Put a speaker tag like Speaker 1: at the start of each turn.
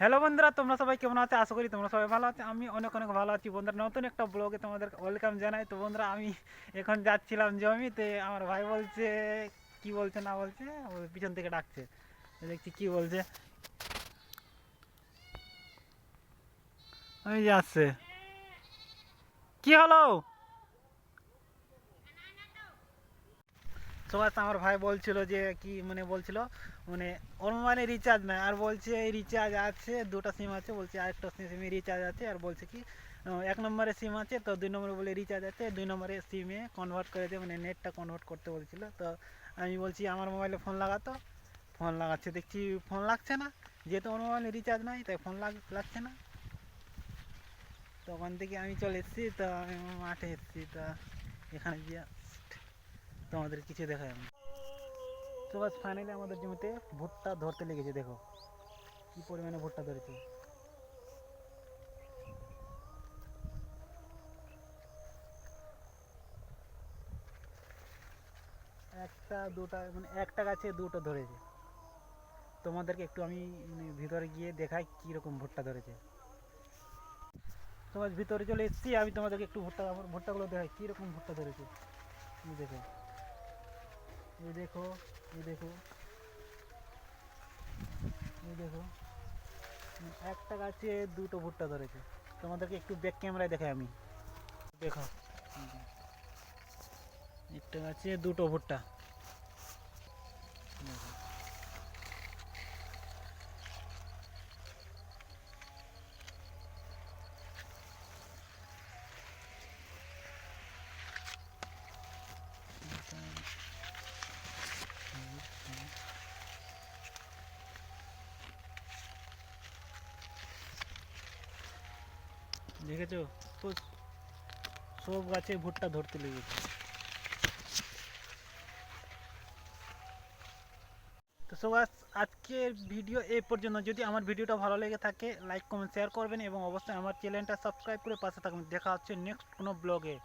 Speaker 1: Hello বন্ধুরা, তোমরা সবাই কেমন আছো? আশা করি তোমরা সবাই ভালো আছো। আমি অনেক অনেক ভালো আছি বন্ধুরা। নতুন একটা ব্লগে তোমাদের ওয়েলকাম জানাই। তো বন্ধুরা, আমি এখন যাচ্ছিলাম জমিতে। আমার ভাই বলছে, কি বলছে না বলছে পিছন থেকে ডাকছে। দেখছি কি বলছে। ওই যে আসছে। কি হলো? সবাই আমার ভাই বলছিল যে কি মানে বলছিল মানে ওর মানে রিচার্জ নাই। আর বলছে রিচার্জ আছে, দুটো সিম আছে, বলছে আরেকটা সিমে রিচার্জ আছে। আর বলছে কি এক নম্বরে সিম আছে, তো দুই নম্বরে বলে রিচার্জ আছে, দুই নম্বরে সিমে কনভার্ট করে দিয়ে মানে নেটটা কনভার্ট করতে বলছিল। তো আমি বলছি, আমার মোবাইলে ফোন লাগাতো ফোন লাগাচ্ছে, দেখছি ফোন লাগছে না। যেহেতু আমার মোবাইলে রিচার্জ নাই, তাই ফোন লাগ, লাগছে না। তখন থেকে আমি চলে এসেছি, তো আমি মাঠে এসেছি, তা এখানে গিয়ে তোমাদের কিছু দেখাই আমি তো বাস ফাইনালি আমাদের জমিতে ভুট্টা ধরতে লেগেছে, দেখো। কি পরিমাণে ভুট্টা ধরেছে। একটা, দুটা মানে একটা গাছে দুটো ধরেছে। তোমাদেরকে একটু আমি মানে ভিতরে গিয়ে দেখাই কীরকম ভুট্টা ধরেছে। তোমার ভিতরে চলে এসেছি, আমি তোমাদেরকে একটু ভুট্টা, ভুট্টাগুলো দেখাই কীরকম ভুট্টা ধরেছে। দেখো। এই দেখো ये দেখো ये দেখো একটা গাছে দুটো ভুট্টা ধরেছে। তোমাদেরকে একটু ব্যাক ক্যামেরায় দেখাই আমি। দেখো। একটা গাছে দুটো ভুট্টা। দেখেছ? তো সব গাছে ভুট্টা ধরতে লেগেছে। তো সবাই আজকের ভিডিও এই পর্যন্ত। যদি আমার ভিডিওটা ভালো লেগে থাকে লাইক কমেন্ট শেয়ার করবেন এবং অবশ্যই আমার চ্যানেলটা সাবস্ক্রাইব করে পাশে থাকবেন। দেখা হচ্ছে নেক্সট কোনো ব্লগে